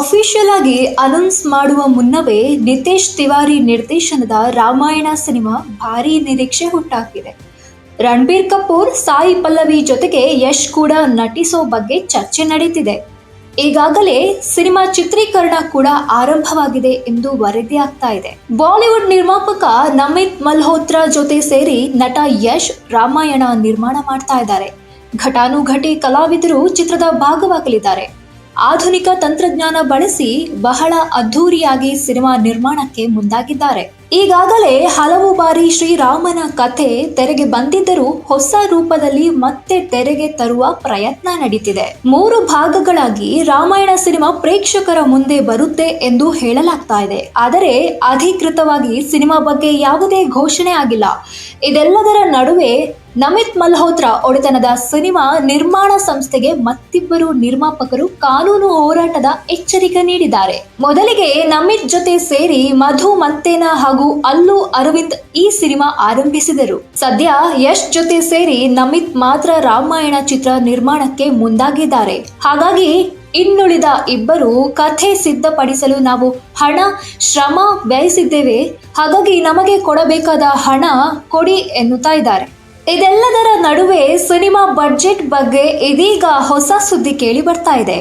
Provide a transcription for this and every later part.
Official ಆಗಿ announce ಮಾಡುವ ಮುನ್ನವೇ ನಿತೇಶ್ ತಿವಾರಿ ನಿರ್ದೇಶನದ ರಾಮಾಯಣ ಸಿನಿಮಾ ಭಾರಿ ನಿರೀಕ್ಷೆ ಹುಟ್ಟಾಕಿದೆ. ರಣಬೀರ್ ಕಪೂರ್, ಸಾಯಿ ಪಲ್ಲವಿ ಜೊತೆಗೆ ಯಶ್ ಕೂಡ ನಟಿಸೋ ಬಗ್ಗೆ ಚರ್ಚೆ ನಡೀತಿದೆ. ಈಗಾಗಲೇ ಸಿನಿಮಾ ಚಿತ್ರೀಕರಣ ಕೂಡ ಆರಂಭವಾಗಿದೆ ಎಂದು ವರದಿಯಾಗ್ತಾ ಇದೆ. ಬಾಲಿವುಡ್ ನಿರ್ಮಾಪಕ ನಮಿತ್ ಮಲ್ಹೋತ್ರಾ ಜೊತೆ ಸೇರಿ ನಟ ಯಶ್ ರಾಮಾಯಣ ನಿರ್ಮಾಣ ಮಾಡ್ತಾ ಇದ್ದಾರೆ. ಘಟಾನುಘಟಿ ಕಲಾವಿದರು ಚಿತ್ರದ ಭಾಗವಾಗಲಿದ್ದಾರೆ. ಆಧುನಿಕ ತಂತ್ರಜ್ಞಾನ ಬಳಸಿ ಬಹಳ ಅದ್ಧೂರಿಯಾಗಿ ಸಿನಿಮಾ ನಿರ್ಮಾಣಕ್ಕೆ ಮುಂದಾಗಿದ್ದಾರೆ. ಈಗಾಗಲೇ ಹಲವು ಬಾರಿ ಶ್ರೀರಾಮನ ಕಥೆ ತೆರೆಗೆ ಬಂದಿದ್ದರೂ ಹೊಸ ರೂಪದಲ್ಲಿ ಮತ್ತೆ ತೆರೆಗೆ ತರುವ ಪ್ರಯತ್ನ ನಡೀತಿದೆ. ಮೂರು ಭಾಗಗಳಾಗಿ ರಾಮಾಯಣ ಸಿನಿಮಾ ಪ್ರೇಕ್ಷಕರ ಮುಂದೆ ಬರುತ್ತೆ ಎಂದು ಹೇಳಲಾಗ್ತಾ ಇದೆ. ಆದರೆ ಅಧಿಕೃತವಾಗಿ ಸಿನಿಮಾ ಬಗ್ಗೆ ಯಾವುದೇ ಘೋಷಣೆ ಆಗಿಲ್ಲ. ಇದೆಲ್ಲದರ ನಡುವೆ ನಮಿತ್ ಮಲ್ಹೋತ್ರಾ ಒಡೆತನದ ಸಿನಿಮಾ ನಿರ್ಮಾಣ ಸಂಸ್ಥೆಗೆ ಮತ್ತಿಬ್ಬರು ನಿರ್ಮಾಪಕರು ಕಾನೂನು ಹೋರಾಟದ ಎಚ್ಚರಿಕೆ ನೀಡಿದ್ದಾರೆ. ಮೊದಲಿಗೆ ನಮಿತ್ ಜೊತೆ ಸೇರಿ ಮಧು ಮಂತೇನಾ ಹಾಗೂ ಅಲ್ಲು ಅರವಿಂದ್ ಈ ಸಿನಿಮಾ ಆರಂಭಿಸಿದರು. ಸದ್ಯ ಯಶ್ ಜೊತೆ ಸೇರಿ ನಮಿತ್ ಮಾತ್ರ ರಾಮಾಯಣ ಚಿತ್ರ ನಿರ್ಮಾಣಕ್ಕೆ ಮುಂದಾಗಿದ್ದಾರೆ. ಹಾಗಾಗಿ ಇನ್ನುಳಿದ ಇಬ್ಬರು ಕಥೆ ಸಿದ್ಧಪಡಿಸಲು ನಾವು ಹಣ, ಶ್ರಮ ವ್ಯಯಿಸಿದ್ದೇವೆ. ಹಾಗಾಗಿ ನಮಗೆ ಕೊಡಬೇಕಾದ ಹಣ ಕೊಡಿ ಎನ್ನುತ್ತಾ ಇದ್ದಾರೆ. ಇದೆಲ್ಲದರ ನಡುವೆ ಸಿನಿಮಾ ಬಡ್ಜೆಟ್ ಬಗ್ಗೆ ಇದೀಗ ಹೊಸ ಸುದ್ದಿ ಕೇಳಿ ಬರ್ತಾ ಇದೆ.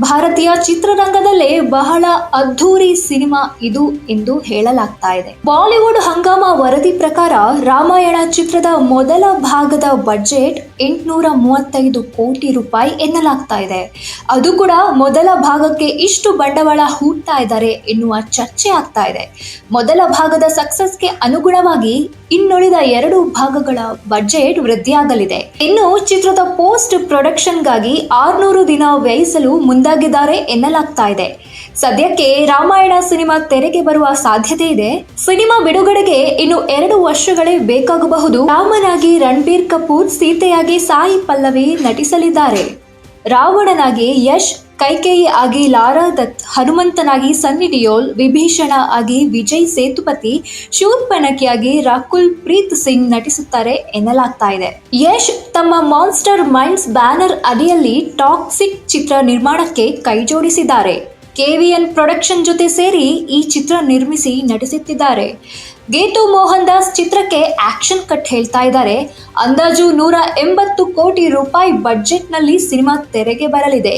ಭಾರತೀಯ ಚಿತ್ರರಂಗದಲ್ಲೇ ಬಹಳ ಅದ್ಧೂರಿ ಸಿನಿಮಾ ಇದು ಎಂದು ಹೇಳಲಾಗ್ತಾ ಇದೆ. ಬಾಲಿವುಡ್ ಹಂಗಾಮ ವರದಿ ಪ್ರಕಾರ ರಾಮಾಯಣ ಚಿತ್ರದ ಮೊದಲ ಭಾಗದ ಬಜೆಟ್ ಎಂಟುನೂರ ಮೂವತ್ತೈದು ಕೋಟಿ ರೂಪಾಯಿ ಎನ್ನಲಾಗ್ತಾ ಇದೆ. ಅದು ಕೂಡ ಮೊದಲ ಭಾಗಕ್ಕೆ ಇಷ್ಟು ಬಂಡವಾಳ ಹೂಡ್ತಾ ಇದ್ದಾರೆ ಎನ್ನುವ ಚರ್ಚೆ ಆಗ್ತಾ ಇದೆ. ಮೊದಲ ಭಾಗದ ಸಕ್ಸಸ್ಗೆ ಅನುಗುಣವಾಗಿ ಇನ್ನುಳಿದ ಎರಡು ಭಾಗಗಳ ಬಜೆಟ್ ವೃದ್ಧಿಯಾಗಲಿದೆ. ಇನ್ನು ಚಿತ್ರದ ಪೋಸ್ಟ್ ಪ್ರೊಡಕ್ಷನ್ಗಾಗಿ ಆರ್ನೂರು ದಿನ ವ್ಯಯಿಸಲು ಮುಂದಾಗಿದ್ದಾರೆ ಎನ್ನಲಾಗ್ತಾ ಇದೆ. ಸದ್ಯಕ್ಕೆ ರಾಮಾಯಣ ಸಿನಿಮಾ ತೆರೆಗೆ ಬರುವ ಸಾಧ್ಯತೆ ಇದೆ. ಸಿನಿಮಾ ಬಿಡುಗಡೆಗೆ ಇನ್ನು ಎರಡು ವರ್ಷಗಳೇ ಬೇಕಾಗಬಹುದು. ರಾಮನಾಗಿ ರಣಬೀರ್ ಕಪೂರ್ ಸೀತೆಯಾಗಿ ಸಾಯಿ ಪಲ್ಲವಿ ನಟಿಸಲಿದ್ದಾರೆ. ರಾವಣನಾಗಿ ಯಶ್ ಕೈಕೇಯಿ ಆಗಿ ಲಾರಾ ದತ್ ಹನುಮಂತನಾಗಿ ಸನ್ನಿ ಡಿಯೋಲ್ ವಿಭೀಷಣ ಆಗಿ ವಿಜಯ್ ಸೇತುಪತಿ ಶೂರ್ಪಣಕಿಯಾಗಿ ರಾಕುಲ್ ಪ್ರೀತ್ ಸಿಂಗ್ ನಟಿಸುತ್ತಾರೆ ಎನ್ನಲಾಗ್ತಾ ಇದೆ. ಯಶ್ ತಮ್ಮ ಮಾನ್ಸ್ಟರ್ ಮೈಂಡ್ಸ್ ಬ್ಯಾನರ್ ಅಡಿಯಲ್ಲಿ ಟಾಕ್ಸಿಕ್ ಚಿತ್ರ ನಿರ್ಮಾಣಕ್ಕೆ ಕೈಜೋಡಿಸಿದ್ದಾರೆ ಕೆವಿಎನ್ ಪ್ರೊಡಕ್ಷನ್ ಜೊತೆ ಸೇರಿ ಈ ಚಿತ್ರ ನಿರ್ಮಿಸಿ ನಟಿಸುತ್ತಿದ್ದಾರೆ. ಗೀತು ಮೋಹನ್ ದಾಸ್ ಚಿತ್ರಕ್ಕೆ ಆಕ್ಷನ್ ಕಟ್ ಹೇಳ್ತಾ ಇದ್ದಾರೆ. ಅಂದಾಜು ನೂರ ಎಂಬತ್ತು ಕೋಟಿ ರೂಪಾಯಿ ಬಜೆಟ್ನಲ್ಲಿ ಸಿನಿಮಾ ತೆರೆಗೆ ಬರಲಿದೆ.